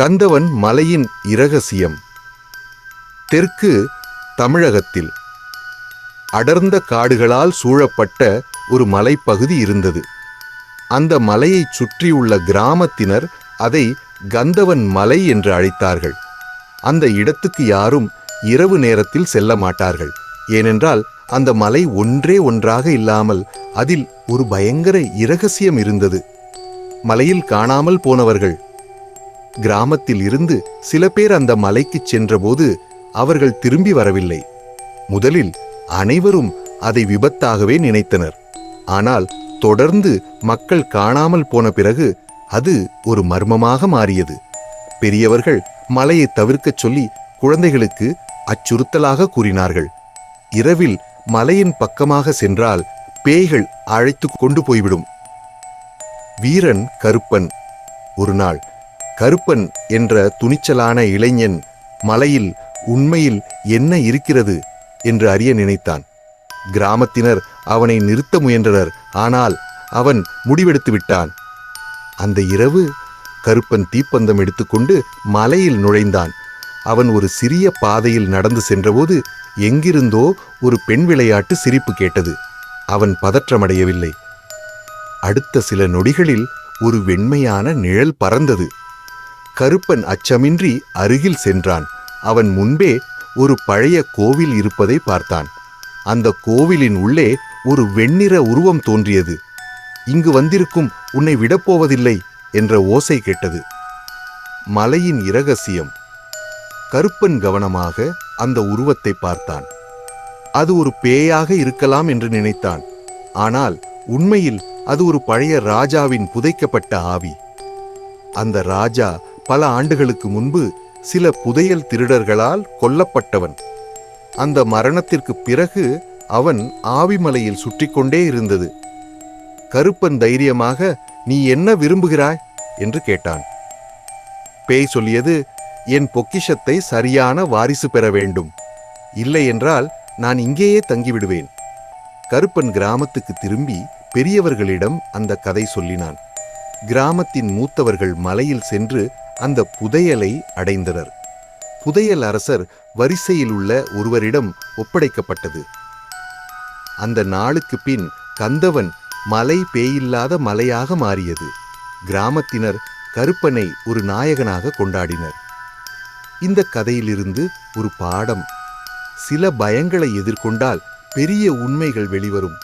கந்தவன் மலையின் இரகசியம். தெற்கு தமிழகத்தில். அடர்ந்த காடுகளால் சூழப்பட்ட ஒரு மலைப்பகுதி இருந்தது. அந்த மலையைச் சுற்றியுள்ள கிராமத்தினர் அதை கந்தவன் மலை என்று அழைத்தார்கள். அந்த இடத்துக்கு யாரும் இரவு நேரத்தில் செல்ல மாட்டார்கள். ஏனென்றால் அந்த மலை ஒன்றே ஒன்றாக இல்லாமல் அதில் ஒரு பயங்கர இரகசியம் இருந்தது. மலையில் காணாமல் போனவர்கள் கிராமத்தில் இருந்து சில பேர் அந்த மலைக்குச் சென்றபோது அவர்கள் திரும்பி வரவில்லை. முதலில் அனைவரும் அதை விபத்தாகவே நினைத்தனர். ஆனால் தொடர்ந்து மக்கள் காணாமல் போன பிறகு அது ஒரு மர்மமாக மாறியது. பெரியவர்கள் மலையை தவிர்க்கச் சொல்லி குழந்தைகளுக்கு அச்சுறுத்தலாக கூறினார்கள். இரவில் மலையின் பக்கமாக சென்றால் பேய்கள் அழைத்து கொண்டு போய்விடும். வீரன் கருப்பன். ஒரு நாள் கருப்பன் என்ற துணிச்சலான இளைஞன் மலையில் உண்மையில் என்ன இருக்கிறது என்று அறிய நினைத்தான். கிராமத்தினர் அவனை நிறுத்த முயன்றனர் ஆனால் அவன் முடிவெடுத்து விட்டான். அந்த இரவு கருப்பன் தீப்பந்தம் எடுத்துக்கொண்டு மலையில் நுழைந்தான். அவன் ஒரு சிறிய பாதையில் நடந்து சென்றபோது எங்கிருந்தோ ஒரு பெண் விளையாட்டு சிரிப்பு கேட்டது. அவன் பதற்றமடையவில்லை. அடுத்த சில நொடிகளில் ஒரு வெண்மையான நிழல் பறந்தது. கருப்பன் அச்சமின்றி அருகில் சென்றான். அவன் முன்பே ஒரு பழைய கோவில் இருப்பதை பார்த்தான். அந்த கோவிலின் உள்ளே ஒரு வெண்ணிற உருவம் தோன்றியது. இங்கு வந்திருக்கும் உன்னை விடப்போவதில்லை என்ற ஓசை கேட்டது. மலையின் இரகசியம். கருப்பன் கவனமாக அந்த உருவத்தை பார்த்தான். அது ஒரு பேயாக இருக்கலாம் என்று நினைத்தான். ஆனால் உண்மையில் அது ஒரு பழைய ராஜாவின் புதைக்கப்பட்ட ஆவி. அந்த ராஜா பல ஆண்டுகளுக்கு முன்பு சில புதையல் திருடர்களால் கொல்லப்பட்டவன். அந்த மரணத்திற்கு பிறகு அவன் ஆவிமலையில் சுற்றிக்கொண்டே இருந்தது. கருப்பன் தைரியமாக நீ என்ன விரும்புகிறாய்? என்று கேட்டான். பேய் சொல்லியது என் பொக்கிஷத்தை சரியான வாரிசு பெற வேண்டும். இல்லை என்றால் நான் இங்கேயே தங்கிவிடுவேன். கருப்பன் கிராமத்துக்கு திரும்பி பெரியவர்களிடம் அந்த கதை சொல்லினான். கிராமத்தின் மூத்தவர்கள் மலையில் சென்று அந்த புதையலை அடைந்தனர். புதையல் அரசர் வரிசையில் உள்ள ஒருவரிடம் ஒப்படைக்கப்பட்டது. அந்த நாளுக்கு பின் கந்தவன் மலை பேயில்லாத மலையாக மாறியது. கிராமத்தினர் கருப்பனை ஒரு நாயகனாக கொண்டாடினர். இந்த கதையிலிருந்து ஒரு பாடம். சில பயங்களை எதிர்கொண்டால் பெரிய உண்மைகள் வெளிவரும்.